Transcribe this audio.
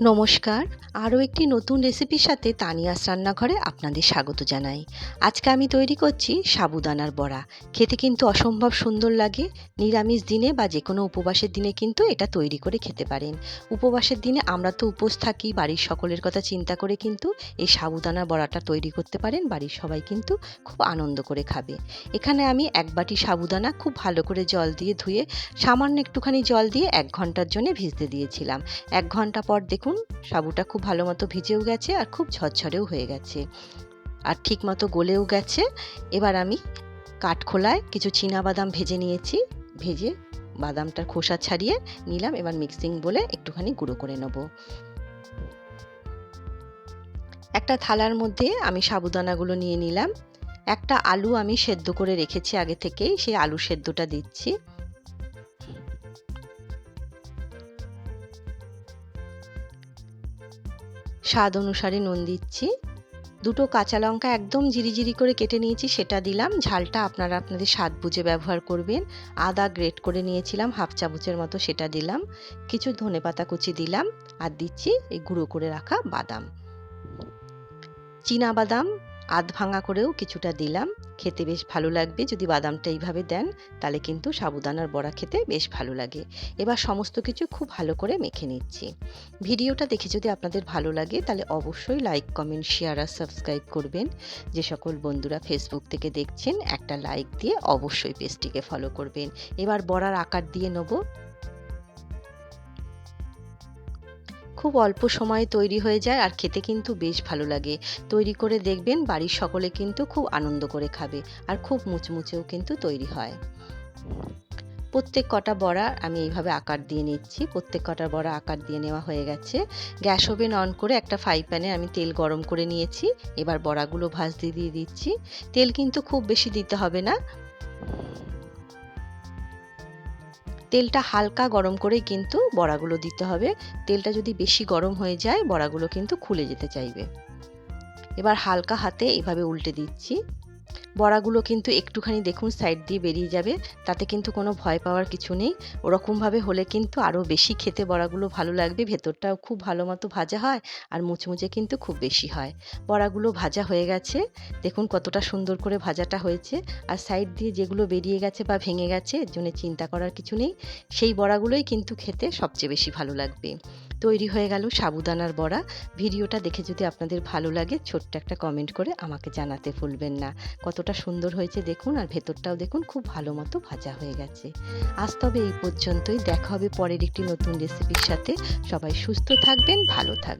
নমস্কার। আরও একটি নতুন রেসিপির সাথে তানিয়াস রান্নাঘরে আপনাদের স্বাগত জানাই। আজকে আমি তৈরি করছি সাবুদানার বড়া। খেতে কিন্তু অসম্ভব সুন্দর লাগে। নিরামিষ দিনে বা যে কোনো উপবাসের দিনে কিন্তু এটা তৈরি করে খেতে পারেন। উপবাসের দিনে আমরা তো উপোস থাকি, বাড়ির সকলের কথা চিন্তা করে কিন্তু এই সাবুদানার বড়াটা তৈরি করতে পারেন। বাড়ির সবাই কিন্তু খুব আনন্দ করে খাবে। এখানে আমি এক বাটি সাবুদানা খুব ভালো করে জল দিয়ে ধুয়ে সামান্য একটুখানি জল দিয়ে এক ঘণ্টার জন্য ভিজতে দিয়েছিলাম। এক ঘণ্টা পর দেখুন সাবুটা খুব ভালো মতো ভিজেও গেছে আর খুব ঝরঝরেও হয়ে গেছে। আর ঠিক মতো গলেও গেছে। এবার আমি কাঠখোলায় কিছু বাদাম ভেজে নিয়েছি। ভেজে বাদামটার খোসা ছাড়িয়ে নিলাম। এবার মিক্সিং বলে একটুখানি গুঁড়ো করে নেব। একটা থালার মধ্যে আমি সাবুদানাগুলো নিয়ে নিলাম। একটা আলু আমি সেদ্ধ করে রেখেছি আগে থেকেই। সেই আলু সেদ্ধটা দিচ্ছি। স্বাদ অনুসারে নুন দিচ্ছি। দুটো কাঁচা লঙ্কা একদম জিরি করে কেটে নিয়েছি, সেটা দিলাম। ঝালটা আপনারা আপনাদের স্বাদ বুঝে ব্যবহার করবেন। আদা গ্রেট করে নিয়েছিলাম, হাফ চামচের মতো সেটা দিলাম। কিছু ধনে পাতা কুচি দিলাম আর দিচ্ছি এই গুঁড়ো করে রাখা বাদাম। চীনা বাদাম আধ ভাঙা করেও কিছুটা দিলাম। খেতে বেশ ভালো লাগবে। যদি বাদামটা এইভাবে দেন, তাহলে কিন্তু সাবুদানার বড়া খেতে বেশ ভালো লাগে। এবার সমস্ত কিছু খুব ভালো করে মেখে নিচ্ছি। ভিডিওটা দেখে যদি আপনাদের ভালো লাগে, তাহলে অবশ্যই লাইক, কমেন্ট, শেয়ার আর সাবস্ক্রাইব করবেন। যে সকল বন্ধুরা ফেসবুক থেকে দেখছেন, একটা লাইক দিয়ে অবশ্যই পেজটিকে ফলো করবেন। এবার বড়ার আকার দিয়ে নেব। খুব অল্প সময়ে তৈরি হয়ে যায় আর খেতে কিন্তু বেশ ভালো লাগে। তৈরি করে দেখবেন বাড়ির সকলে কিন্তু খুব আনন্দ করে খাবে আর খুব মুচমুচেও কিন্তু তৈরি হয়। প্রত্যেক কটা বড়া আমি এইভাবে আকার দিয়ে নিচ্ছি। প্রত্যেক কটা বড়া আকার দিয়ে নেওয়া হয়ে গেছে। গ্যাস ওভেন অন করে একটা ফ্রাই প্যানে আমি তেল গরম করে নিয়েছি। এবার বড়াগুলো ভাজতে দিয়ে দিচ্ছি। তেল কিন্তু খুব বেশি দিতে হবে না। তেলটা হালকা গরম করে কিন্তু বড়াগুলো দিতে হবে। তেলটা যদি বেশি গরম হয়ে যায়, বড়াগুলো কিন্তু খুলে যেতে চাইবে। এবার হালকা হাতে এভাবে উল্টে দিচ্ছি। বড়াগুলো কিন্তু একটুখানি দেখুন সাইড দিয়ে বেরিয়ে যাবে, তাতে কিন্তু কোনো ভয় পাওয়ার কিছু নেই। ওরকমভাবে হলে কিন্তু আরও বেশি খেতে বড়াগুলো ভালো লাগবে, ভেতরটাও খুব ভালো মতো ভাজা হয় আর মুচমুচে কিন্তু খুব বেশি হয়। বড়াগুলো ভাজা হয়ে গেছে, দেখুন কতটা সুন্দর করে ভাজাটা হয়েছে। আর সাইড দিয়ে যেগুলো বেরিয়ে গেছে বা ভেঙে গেছে, এর জন্য চিন্তা করার কিছু নেই। সেই বড়াগুলোই কিন্তু খেতে সবচেয়ে বেশি ভালো লাগবে। তৈরি হয়ে গেল সাবুদানার বড়া। ভিডিওটা দেখে যদি আপনাদের ভালো লাগে, ছোট্ট একটা কমেন্ট করে আমাকে জানাতে ভুলবেন না। কতটা সুন্দর হয়েছে দেখুন, আর ভেতরটাও দেখুন, খুব ভালো মতো ভাজা হয়ে গেছে। আজ তবে এই পর্যন্তই, দেখা হবে পরের একটি নতুন রেসিপির সাথে। সবাই সুস্থ থাকবেন, ভালো থাকবেন।